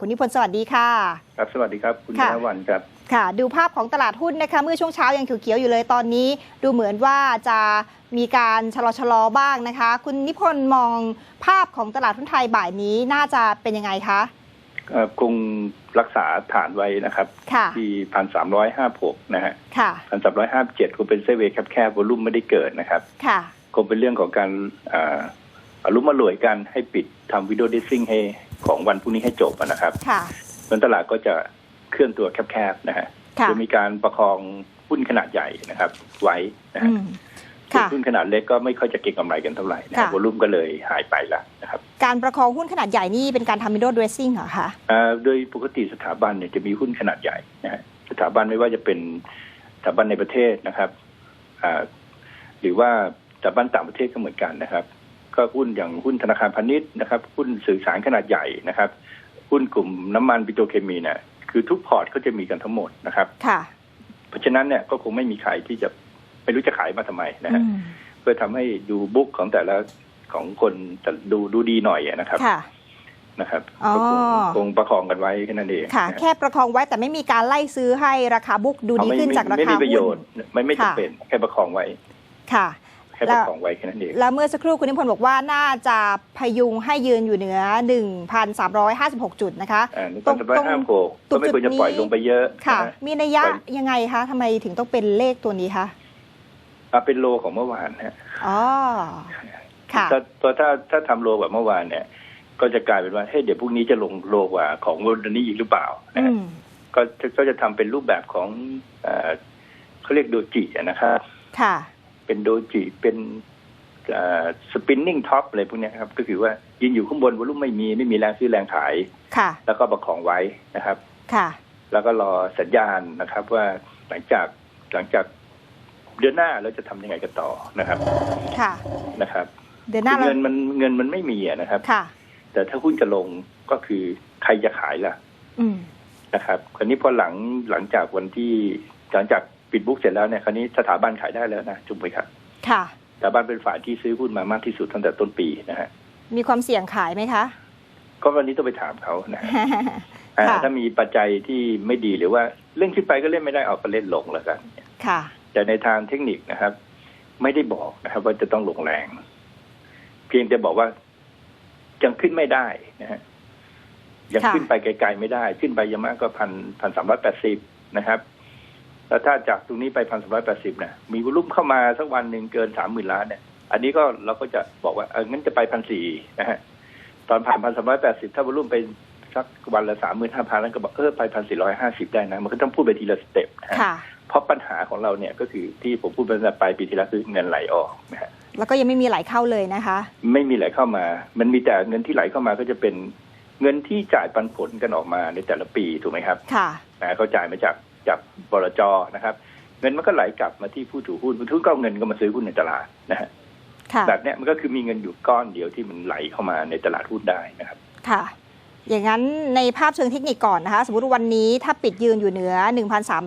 คุณนิพนธ์สวัสดีค่ะ ครับสวัสดีครับคุณค่ะธนวันครับค่ะ ดูภาพของตลาดหุ้นนะคะ เมื่อช่วงเช้ายังเขียวๆอยู่เลยตอนนี้ ดูเหมือนว่าจะมีการชะลอชะลอๆบ้างนะคะ คุณนิพนธ์มองภาพของตลาดหุ้นไทยบ่ายนี้น่าจะเป็นยังไงคะเอ่อคงรักษาฐานไว้นะครับค่ะที่พันสามร้อยห้าหกนะฮะค่ะพันสามร้อยห้าเจ็ดคงเป็นเซเวย์แคบๆวอลุ่มไม่ได้เกิดนะครับค่ะคงเป็นเรื่องของการอ่าอารุมมารวยกันให้ปิดทำวิดีโอดิซิ่งให้ ของวันพรุ่งนี้ให้จบอะนะครับค่ะเพราะฉะนั้นตลาดก็จะเคลื่อนตัวแคบๆนะฮะค่ะจะมีการประคองหุ้นขนาดใหญ่นะครับ ไว้นะอืฮะมส่วนค่ะหุ้นขนาดเล็กก็ไม่ค่อยจะเก็งกำไรกันเท่าไหร่นะค่ะวอลุ่มก็เลยหายไปละนะครับ การประคองหุ้นขนาดใหญ่นี่เป็นการทำ window dressing เหรอคะอ่าโดยปกติสถาบันเนี่ยจะมีหุ้นขนาดใหญ่นะฮะสถาบันไม่ว่าจะเป็นสถาบันในประเทศนะครับอ่าหรือว่าสถาบันต่างประเทศก็เหมือนกันนะครับ ก็หุ้นอย่างหุ้นธนาคารพาณิชย์นะครับหุ้นสื่อสารขนาดใหญ่นะครับหุ้นกลุ่มน้ำมันปิโตรเคมีเนี่ยคือทุกพอร์ตก็จะมีกันทั้งหมดนะครับค่ะเพราะฉะนั้นเนี่ยก็คงไม่มีใครที่จะไม่รู้จะขายมาทำไมนะอืฮะมเพื่อทำให้ดูบุ๊กของแต่ละของคนจะดูดูดีหน่อยอะนะครับค่ะนะครับอ๋อก็คงคงประคองกันไว้แค่นั้นเองค่ะนะฮะแค่ประคองไว้แต่ไม่มีการไล่ซื้อให้ราคาบุ๊กดูดีเอไม่ขึ้นไม่จากราไม่คามีประโยหุ้ชนน์ไม่ไม่ค่ะจำเป็นแค่ประคองไว้ค่ะ แค่ประคองไว้แค่นั้นเองแล้วเมื่อสักครู่คุณนิพนธ์บอกว่าน่าจะพยุงให้ยืนอยู่เหนือ 1,356 จุดนะคะอ่านี่ตรก็งสบายห้ามโกตรงก็ไม่ควรจะปล่อยจุดนี้ลงไปเยอะค่ะนฮมีนัยยะไปยังไงคะทำไมถึงต้องเป็นเลขตัวนี้คะอะเป็นโลของเมื่อวานฮะอ๋อค่ะถ้าถ้าถ้าถ้าทำโลแบบเมื่อวานเนี่ยก็จะกลายเป็นว่าเฮ้ยเดี๋ยวพรุ่งนี้จะลงโลกว่าของวันนี้อีกหรือเปล่านะอืฮะมก็จะก็จะทำเป็นรูปแบบของเอ่อเขาเรียกโดจิอะนะครับค่ะ เป็นโดจิเป็นสปินนิ่งท็อปอะไรพวกเนี้ยครับ ก็คือว่ายืนอยู่ข้างบนวอลุ่มไม่มีไม่มีแรงซื้อแรงขายค่ะ แล้วก็ประคองไว้นะครับ ค่ะ แล้วก็รอสัญญาณนะครับ ว่าหลังจากหลังจากเดือนหน้าเราจะทำยังไงกันต่อนะครับ ค่ะนะครับ เดือนหน้าเราเงินมันเงินมันไม่มีอะนะครับ ค่ะ แต่ถ้าหุ้นจะลงก็คือใครจะขายล่ะอืมนะครับ คราวนี้พอหลังหลังจากวันที่หลังจาก ปิดบุ๊กเสร็จแล้วเนี่ยคราวนี้สถาบันขายได้แล้วนะจุ๊บไปครับ ค่ะ สถาบันเป็นฝ่ายที่ซื้อหุ้นมามากที่สุดตั้งแต่ต้นปีนะฮะ มีความเสี่ยงขายไหมคะ ก็วันนี้ต้องไปถามเขานะฮะอ่าค่ะถ้ามีปัจจัยที่ไม่ดีหรือว่าเล่นขึ้นไปก็เล่นไม่ได้เอาก็เล่นลงแล้วกัน ค่ะ แต่ในทางเทคนิคนะครับ ไม่ได้บอกนะครับ ว่าจะต้องลงแรง เพียงแต่บอกว่ายังขึ้นไม่ได้นะฮะยังค่ะขึ้นไปไกลๆไม่ได้ ขึ้นไปอยังมากก็พันพันสามร้อยแปดสิบนะครับ แล้วถ้าจากตรงนี้ไปพันสามร้อยแปดสิบนะมีวอลุ่มเข้ามาสักวันหนึ่งเกินสามหมื่นล้านเนี่ย อันนี้ก็เราก็จะบอกว่าเอองั้นจะไปพันสี่นะฮะตอนผ่านพันสามร้อยแปดสิบถ้าวอลุ่มไปสักวันละสามหมื่นห้าพันแล้วก็บอกเออไปพันสี่ร้อยห้าสิบได้นะ มันก็ต้องพูดไปทีละสเต็ปนะฮะค่ะเพราะปัญหาของเราเนี่ยก็คือที่ผมพูดไปตั้งแต่ปลายปีที่แล้วคือเงินไหลออกนะฮะแล้วก็ยังไม่มีไหลเข้าเลยนะคะ ไม่มีไหลเข้ามา มันมีแต่เงินที่ไหลเข้ามาก็จะเป็นเงินที่จ่ายปันผลกันออกมาในแต่ละปีถูกไหมครับ ค่ะนะเขาจ่ายมาจาก จากบลจนะครับเงินมันก็ไหลกลับมาที่ผู้ถือหุ้นผู้ถือหุ้นก็เอาเงินก็มาซื้อหุ้นในตลาดนะฮะแบบนี้มันก็คือมีเงินอยู่ก้อนเดียวที่มันไหลเข้ามาในตลาดหุ้นได้นะครับ ค่ะ อย่างนั้นในภาพเชิงเทคนิคก่อนนะคะ สมมติวันนี้ถ้าปิดยืนอยู่เหนือ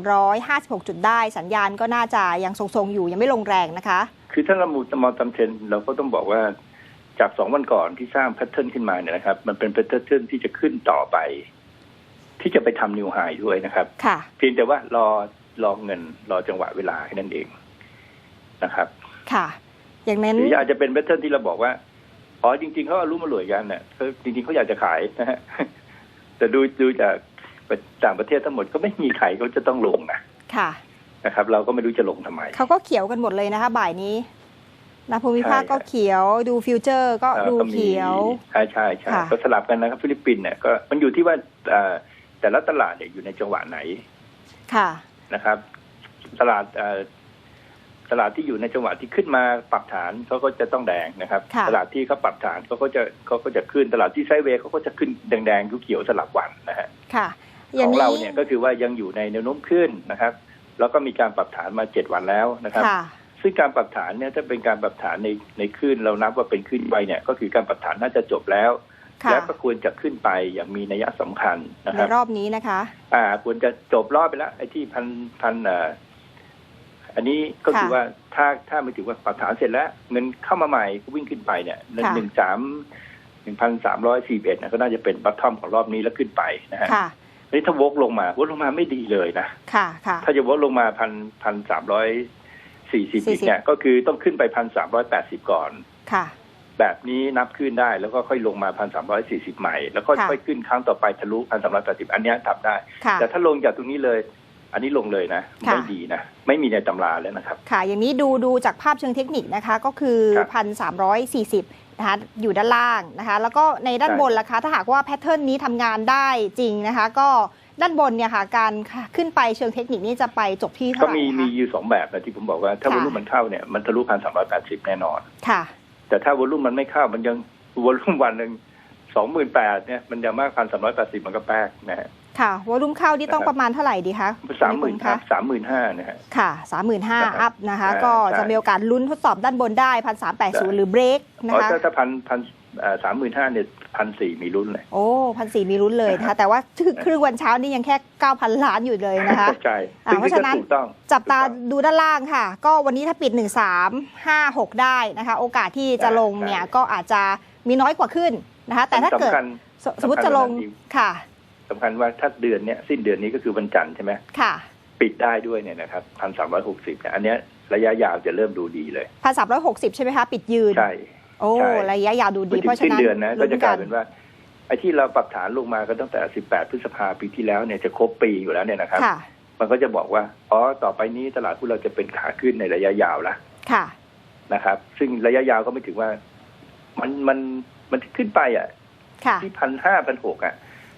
1,356 จุดได้ สัญญาณก็น่าจะยังทรงๆอยู่ยังไม่ลงแรงนะคะ คือถ้าเรามูมองตามเทรนเราก็ต้องบอกว่าจากสองวันก่อนที่สร้างแพทเทิร์นขึ้นมาเนี่ยนะครับ มันเป็นแพทเทิร์นที่จะขึ้นต่อไป ที่จะไปทำนิวไฮด้วยนะครับค่ะเพียงแต่ว่ารอรอเงินรอจังหวะเวลาแค่นั้นเองนะครับ ค่ะ อย่างนั้นหรืออาจจะเป็นแพทเทิร์นที่เราบอกว่าอ๋อจริง ๆเขาอารู้มารวยกันเนี่ยเขาจริงๆเขาอยากจะขายนะฮะแต่ดูดูจากต่างประเทศทั้งหมดก็ไม่มีใครเขาจะต้องลงนะค่ะนะครับ เราก็ไม่รู้จะลงทำไมเขาก็เขียวกันหมดเลยนะคะ บ่ายนี้นะภูมิภาคใช่ก็เขียวดูฟิวเจอร์ก็เอ่อดูก็มีเขียว ใช่ใช่ใช่ค่ะก็สลับกันนะครับฟิลิปปินส์เนี่ยก็มันอยู่ที่ว่าเอ่อ แต่ละตลาดเนี่ยอยู่ในจังหวะไหน ค่ะนะครับ ตลาดเอ่อตลาดที่อยู่ในจังหวะที่ขึ้นมาปรับฐานเขาก็จะต้องแดงนะครับค่ะตลาดที่เขาปรับฐานเขาก็จะเขาก็จะขึ้นตลาดที่ไซด์เวย์เขาก็จะขึ้นแดงๆเขียวๆสลับวันนะฮะค่ะอขย่างองนี้เราเนี่ยก็คือว่ายังอยู่ในแนวโน้มขึ้นนะครับ แล้วก็มีการปรับฐานมาเจ็ดวันแล้วนะครับค่ะซึ่งการปรับฐานเนี่ยถ้าเป็นการปรับฐานในในคลื่นเรานับว่าเป็นคลื่นไปเนี่ย ก็คือการปรับฐานน่าจะจบแล้วค่ะ และก็ควรจะขึ้นไปอย่างมีนัยสำคัญนะคในรับรอบนี้นะคะ อ่า ควรจะจบรอบไปแล้วไอ้ที่พันพันเอ่ออันนี้ก็คือค่ะว่าถ้าถ้าไม่ถือว่าปรับฐานเสร็จแล้ว เงินเข้ามาใหม่ก็วิ่งขึ้นไปเนี่ยหนึ่งค่ะหนึ่งสาม1,341นะก็น่าจะเป็นบัตทอมของรอบนี้แล้วขึ้นไปนะฮะค่ะนี่ถ้าวกลงมาวกลงมาไม่ดีเลยนะค่ะค่ะถ้าจะวกลงมาพันพันสามร้อยสี่สิบอีกเนี่ยก็คือต้องขึ้นไปพันสามร้อยแปดสิบก่อนค่ะ แบบนี้นับขึ้นได้แล้วก็ค่อยลงมาพันสามร้อยสี่สิบใหม่แล้วก็ค่ะค่อยขึ้นครั้งต่อไปทะลุพันสามร้อยแปดสิบอันเนี้ยทำได้ค่ะแต่ถ้าลงจากตรงนี้เลย อันนี้ลงเลยนะค่ะไม่ดีนะ ไม่มีในตำราแล้วนะครับ ค่ะ อย่างนี้ดูดูจากภาพเชิงเทคนิคนะคะ ก็คือครับพันสามร้อยสี่สิบนะคะอยู่ด้านล่างนะคะ แล้วก็ในด้านใช่บนล่ะคะถ้าหากว่าแพทเทิร์นนี้ทำงานได้จริงนะคะ ก็ด้านบนเนี่ยค่ะ การขึ้นไปเชิงเทคนิคนี้จะไปจบที่เท่าก็ไหร่มีคะมีอยู่สองแบบนะที่ผมบอกว่า ถ้าวค่ะอลุ่มมันเข้าเนี่ยมันทะลุพันสามร้อยแปดสิบแน่นอนค่ะ แต่ถ้าวอลุ่มมันไม่เข้ามันยังวอลุ่มวันหนึ่งสองหมื่นแปดเนี่ยมันยังมากพันสามร้อยแปดสิบมันก็แป๊กนะฮะค่ะวอลุ่มเข้าที่ต้องนะครับประมาณเท่าไหร่ดีคะสามหมื่นคุณครัคะบสามหมื่นห้านะฮะค่ะสามหมื่นห้านะครับอัพนะคะอ่าก็ใช่จะมีโอกาสลุ้นทดสอบด้านบนได้พันสามแปดได้ศูนย์หรือเบรกนะอ๋อคะถ้าถ้าพันพันสามหมื่นห้าเนี่ย พันสี่มีลุ้นเลย โอ้พันสี่มีลุ้นเลยนะคะแต่ว่าครึ่งครึ่งวันเช้านี่ยังแค่9,000ล้านอยู่เลยนะคะใช่อ่าซึ่งเพราะฉะนั้นก็ถูกต้องจับตาถูกต้องดูด้านล่างค่ะ ก็วันนี้ถ้าปิด1 3 5 6ได้นะคะ โอกาสที่จะลงเนี่ยใช่ก็อาจจะมีน้อยกว่าขึ้นนะคะ แต่ถ้าเกิดสำคัญสสมมติจะลงสำคัญกว่านั้นอีกค่ะสำคัญว่าถ้าเดือนเนี้ยสิ้นเดือนนี้ก็คือวันจันทร์ใช่ไหมค่ะ ปิดได้ด้วยเนี่ยนะครับพันสามร้อยหกสิบเนี่ยอันเนี้ยระยะยาวจะเริ่มดูดีเลยพันสามร้อยหกสิบใช่ไหมคะ ปิดยืน ใช่ โอ้ใช่ระยะยาวดูไปดีถึเพงราะฉะสิ้นนั้นเดือนนะก็จะกลายลุ้เป็นว่าไอ้ที่เราปรับฐานลงมาก็ตั้งแต่สิบแปดพฤษภาปีที่แล้วเนี่ยจะครบปีอยู่แล้วเนี่ยนะครับค่ะมันก็จะบอกว่า อ๋อ ต่อไปนี้ตลาดหุ้นเราจะเป็นขาขึ้นในระยะยาวละค่ะ นะครับ ซึ่งระยะยาวก็ไม่ถึงว่า มันมันมันขึ้นไปอะค่ะที่พันห้าพันหกอะ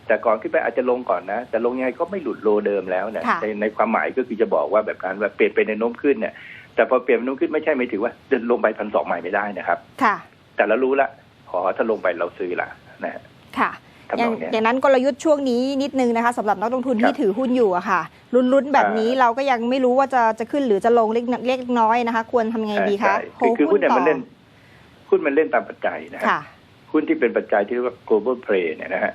แต่ก่อนขึ้นไปอาจจะลงก่อนนะ แต่ลงยังไงก็ไม่หลุดโลเดิมแล้วนะค่ะในในความหมายก็คือจะบอกว่าแบบนั้นว่าเปลี่ยนไปในโน้มขึ้นเนี่ย แต่พอเปลี่ยนเป็นโน้มขึ้นไม่ใช่ไม่ถือว่าเดินลงไปพันสองใหม่ไม่ได้นะครับ ค่ะ แต่แต่เรารู้ละขอถ้าลงไปเราซื้อละนะฮะค่ะทำอนย่างองเนี้ยอย่างนั้นกลยุทธ์ช่วงนี้นิดนึงนะคะสำหรับนักลงทุนครับที่ถือหุ้นอยู่อะค่ะลุ้นๆแบบนี้อ่าเราก็ยังไม่รู้ว่าจะจะขึ้นหรือจะลงเล็กเล็กน้อยนะคะ ควรทำไงดีคะใช่คือคือหุ้นเนี่ยมันเล่นหุ้นมันเล่นตามปัจจัยนะฮะค่ะหุ้นที่เป็นปัจจัยที่เรียกว่า global play เนี่ยนะฮะ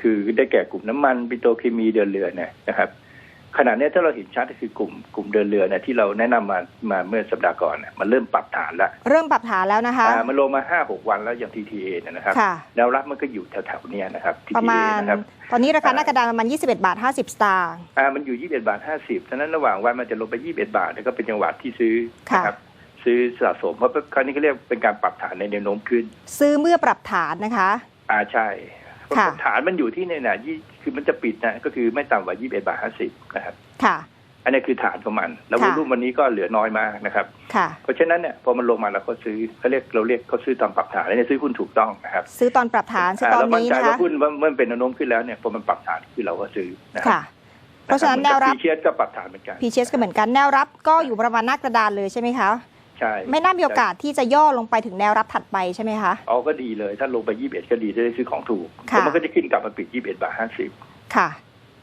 คือได้แก่กลุ่มน้ำมันปิโตรเคมีเดินเรือเนี่ยนะครับ ขณะเนี้ยถ้าเราเห็นชัดก็คือกลุ่มกลุ่มเดินเรือเนี่ยที่เราแนะนำมามาเมื่อสัปดาห์ก่อนเนี่ยมันเริ่มปรับฐานแล้ว เริ่มปรับฐานแล้วนะคะอ่ามันลงมาห้าหกวันแล้วอย่าง TTA เนี่ยนะครับค่ะแนวรับมันก็อยู่แถวๆเนี้ยนะครับประ TTA มาณนะครับตอนนี้ราคาอ่าหน้ากระดานประมาณ 21 บาท 50 สตางค์อ่ามันอยู่ 21 บาท 50ฉะนั้นระหว่างวันมันจะลงไป 21 บาทเนี่ยก็เป็นจังหวะที่ซื้อค่ะนะครับซื้อสะสมเพราะคราวนี้ก็เรียกเป็นการปรับฐานในแนวโน้มขึ้น ซื้อเมื่อปรับฐานนะคะ อ่าใช่เพราะค่ะ ฐานมันอยู่ที่เนี่ยนะยี่คือมันจะปิดนะก็คือไม่ต่ำกว่า21บาท50นะครับค่ะ อันนี้คือฐานของมัน แล้ววค่ะอลุ่มวันนี้ก็เหลือน้อยมากนะครับค่ะเพราะฉะนั้นเนี่ยพอมันลงมาเราก็ซื้อเขาเรียกเราเรียกเขาซื้อตามปรับฐานแล้วเนี่ยซื้อหุ้นถูกต้องนะครับ ซื้อตอนปรับฐานซื้อตอนเรามั่นนี้ใจนะคะว่าหุ้นว่าเมื่อเป็นแนวโน้มขึ้นแล้วเนี่ยพอมันปรับฐานคือเราก็ซื้อนะครัค่ะเพราะฉะนั้นแนวรับพีเชียสก็ปรับฐานเหมือนกันพีเชสก็เหมือนกันแนวรับก็อยู่ประมาณหน้ากระดานเลยใช่ไหมคะ ใช่ไม่น่ามีโอกาสที่จะย่อลงไปถึงแนวรับถัดไปใช่ไหมคะเอาก็ดีเลย ถ้าลงไป 21 ก็ดีจะได้ซื้อของถูกค่ะแล้วมันก็จะขึ้นกลับมาปิด 21 บาท 50 ค่ะ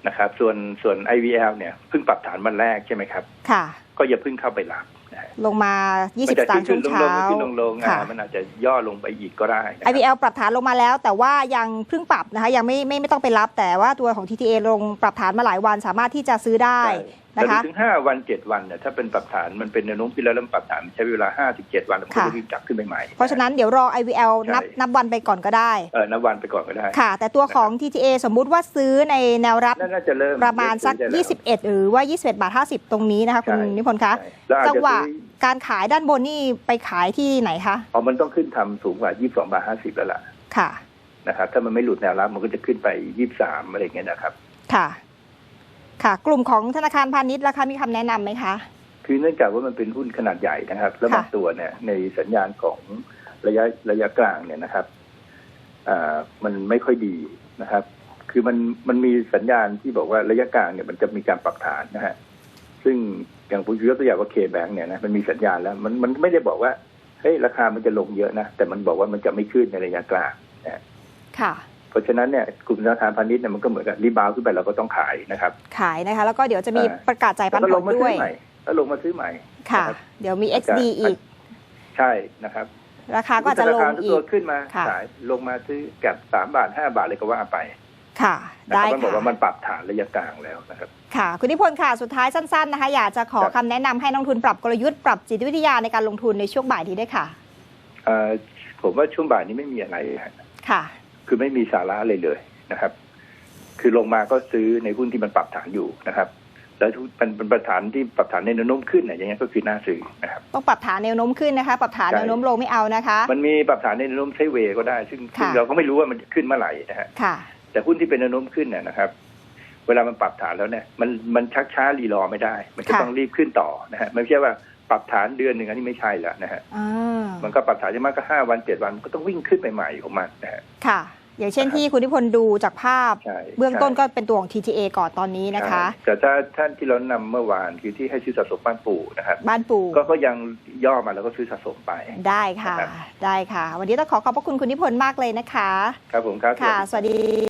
นะครับ ส่วนส่วน IVL เนี่ยเพิ่งปรับฐานวันแรกใช่ไหมครับ ค่ะ ก็อย่าเพิ่งเข้าไปรับนะฮะลงมา 20 สตางค์ช่วงเช้ามันจะขึ้นลงๆขึ้นลงๆค่ะอ่ามันอาจจะย่อลงไปอีกก็ได้นะครับ IVL ปรับฐานลงมาแล้ว แต่ว่ายังเพิ่งปรับนะคะ ยังไม่ไม่ไม่ต้องไปรับ แต่ว่าตัวของ TTA ลงปรับฐานมาหลายวันสามารถที่จะซื้อได้ แต่นะคะถึงห้าวันเจ็ดวันเนี่ยถ้าเป็นปรับฐานมันเป็นแนวโน้มขึ้นแล้วแล้วมันปรับฐานมันใช้เวลาห้าถึงเจ็ดวันมันก็ค่ะจะวิ่งกลับขึ้นไปใหม่เพราะฉะนั้นเดี๋ยวรอ IVL นับใช่นับวันไปก่อนก็ได้เออนับวันไปก่อนก็ได้ค่ะ แต่ตัวของ TTA สมมุติว่าซื้อในแนวรับน่าจะเริ่มประมาณสักเริ่ซื้อได้แล้ว21 หรือว่า 21 บาท 50 ตรงนี้นะคะคุณใช่นิพนธ์คะใช่แล้วอาจจังจะหวะซื้อการขายด้านบนนี่ไปขายที่ไหนคะอ๋อมันต้องขึ้นทำสูงกว่ายี่สิบสองบาทห้าสิบแล้วล่ะค่ะนะครับถ้ามันไม่หลุดแนวรับมันก็จะขึ้นไปยี่สิบสามอะไรอย่างเงี้ยนะครับค่ะ ค่ะ กลุ่มของธนาคารพาณิชย์ราคามีคำแนะนำไหมคะ คือเนื่องจากว่ามันเป็นหุ้นขนาดใหญ่นะครับ แล้วบางค่ะตัวเนี่ยในสัญญาณของระยะระยะกลางเนี่ยนะครับอ่ามันไม่ค่อยดีนะครับ คือมันมันมีสัญญาณที่บอกว่าระยะกลางเนี่ยมันจะมีการปรับฐานนะฮะซึ่งอย่างผมยกตัวอย่างว่าเคแบงเนี่ยนะมันมีสัญญาณแล้ว มันมันไม่ได้บอกว่าเฮ้ยราคามันจะลงเยอะนะแต่มันบอกว่ามันจะไม่ขึ้นในระยะกลางนะฮะค่ะ เพราะฉะนั้นเนี่ยกลุ่มธนาคารพาณิชย์เนี่ยมันก็เหมือนกับรีบาวด์ขึ้นไปเราก็ต้องขายนะครับ ขายนะคะ แล้วก็เดี๋ยวจะมีอ่าประกาศจ่ายแล้ปัวนก็ผลลงมาด้ซื้วอยใหม่แล้วลงมาซื้อใหม่ค่ะนะครับเดี๋ยวมี XD อีก ใช่นะครับ ราคาก็อาจจะลงธนาคารทุกอีตัวกขึ้นมาค่ะขายลงมาซื้อกับสามบาทห้าบาทเลยก็ว่าไป ค่ะนะได้ครับมันบอกค่ะว่ามันปรับฐานระยะกลางแล้วนะครับค่ะ คุณนิพนธ์ค่ะ สุดท้ายสั้นๆนะคะ อยากจะขอครับคำแนะนำให้นักลงทุนปรับกลยุทธ์ปรับจิตวิทยาในการลงทุนในช่วงบ่ายนี้ด้วยค่ะเอ่อผมว่าช่วงบ่ายนี้ไม่มีอะไรฮะค่ะ คือไม่มีสาระเลยเลยนะครับ คือลงมาก็ซื้อในหุ้นที่มันปรับฐานอยู่นะครับ แล้วทุกมันเป็นประฐานที่ปรับฐานในแนวโน้มขึ้นเนี่ยอย่างเงี้ยก็คือน่าซื้อนะครับต้องปรับฐานแนวโน้มขึ้นนะคะปรับฐานใช่แนวโน้มลงไม่เอานะคะ มันมีปรับฐานในแนวโน้มไซด์เวย์ก็ได้ ซึ่งซึ่งค่ะเราก็ไม่รู้ว่ามันจะขึ้นเมื่อไหร่นะฮะค่ะแต่หุ้นที่เป็นแนวโน้มขึ้นเนี่ยนะครับเวลามันปรับฐานแล้วเนี่ยมันมันชักช้ารีรอไม่ได้ มันจะค่ะต้องรีบขึ้นต่อนะฮะไม่ใช่ว่าปรับฐานเดือนหนึ่งอันนี้ไม่ใช่แล้วนะฮะอ่ามันก็ปรับฐานจะมากก็ห้าวันเจ็ดวันมันก็ต้องวิ่งขึ้นไปใหม่ของมันนะฮะค่ะ อย่างเช่นที่คุณนิพนธ์ดูจากภาพใช่เบื้องต้นใช่ก็เป็นตัวของ TTA ก่อนตอนนี้นะคะใช่แต่ถ้าท่านที่เรานำเมื่อวานคือที่ให้ซื้อสะสมบ้านปู่นะครับบ้านปู่ก็ก็ยังย่อมาแล้วก็ซื้อสะสมไป ได้ค่ะนะครับได้ค่ะ วันนี้ต้องขอขอบพระคุณคุณนิพนธ์มากเลยนะคะ ครับผมครับค่ะ สวัสดี